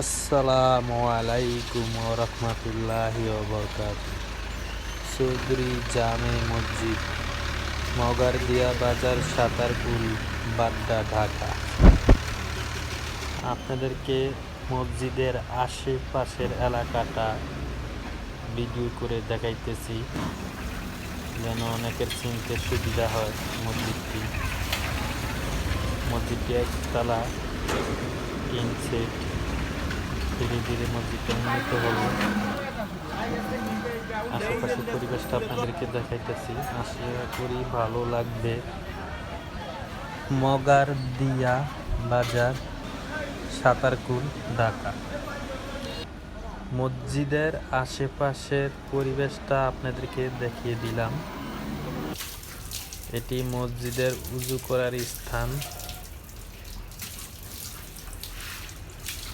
আসসালামু আলাইকুম রহমতুল্লাহ বরকাত চৌধুরী জামে মসজিদ, মগারদিয়া বাজার সাঁতারপুল বাড্ডা, ঢাকা। আপনাদেরকে মসজিদের আশেপাশের এলাকাটা ভিডিও করে দেখাইতেছি, যেন অনেকের চিনতে সুবিধা হয় মসজিদটি। মসজিদটি একতলা তিন সেট ধীরে ধীরে মসজিদটা উন্নত হলো। আশেপাশের পরিবেশটা আপনাদেরকে দেখাইতেছি। আশা করি ভালো লাগবে। মগার দিয়া বাজার, সাঁতারকুল, ঢাকা। মসজিদের আশেপাশের পরিবেশটা আপনাদেরকে দেখিয়ে দিলাম। এটি মসজিদের উজু করার স্থান।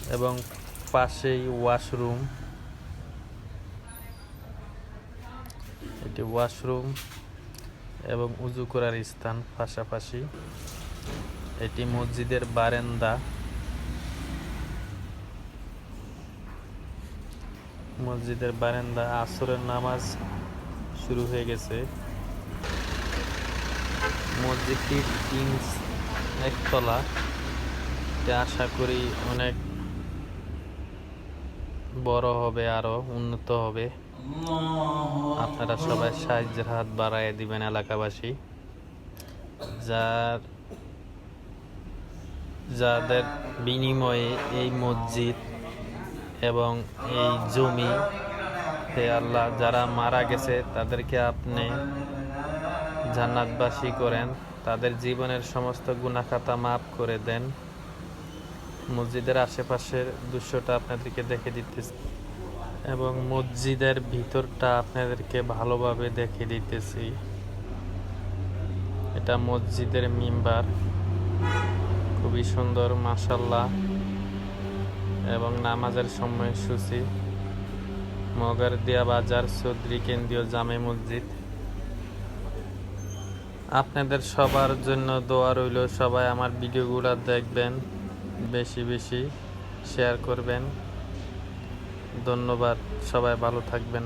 এবং পাশেই ওয়াশরুম। এটি ওয়াশরুম এবং উজু করার স্থান পাশাপাশি। এটি মসজিদের বারেন্দা। মসজিদের বারেন্দা আসরের নামাজ শুরু হয়ে গেছে। মসজিদটির তিন একতলা। আশা করি অনেক বড় হবে, আরও উন্নত হবে। আপনারা সবাই সাহায্যের হাত বাড়ায় দিবেন এলাকাবাসী। যার যাদের বিনিময়ে এই মসজিদ এবং এই জমি হে আল্লাহ যারা মারা গেছে, তাদেরকে আপনি জান্নাতবাসী করেন। তাদের জীবনের সমস্ত গুণাখাতা মাফ করে দেন। মসজিদের আশেপাশের দৃশ্যটা আপনাদেরকে দেখে দিতেছি এবং মসজিদের ভিতরটা আপনাদেরকে ভালোভাবে দেখে দিতেছি। এটা মসজিদের মিম্বার। খুবই সুন্দর মাসাল্লাহ এবং নামাজের সময়সূচি। মগারদিয়া বাজার চৌধুরী কেন্দ্রীয় জামে মসজিদ। আপনাদের সবার জন্য দোয়া রইল। সবাই আমার ভিডিওগুলো দেখবেন। বেশি বেশি শেয়ার করবেন। ধন্যবাদ সবাই ভালো থাকবেন।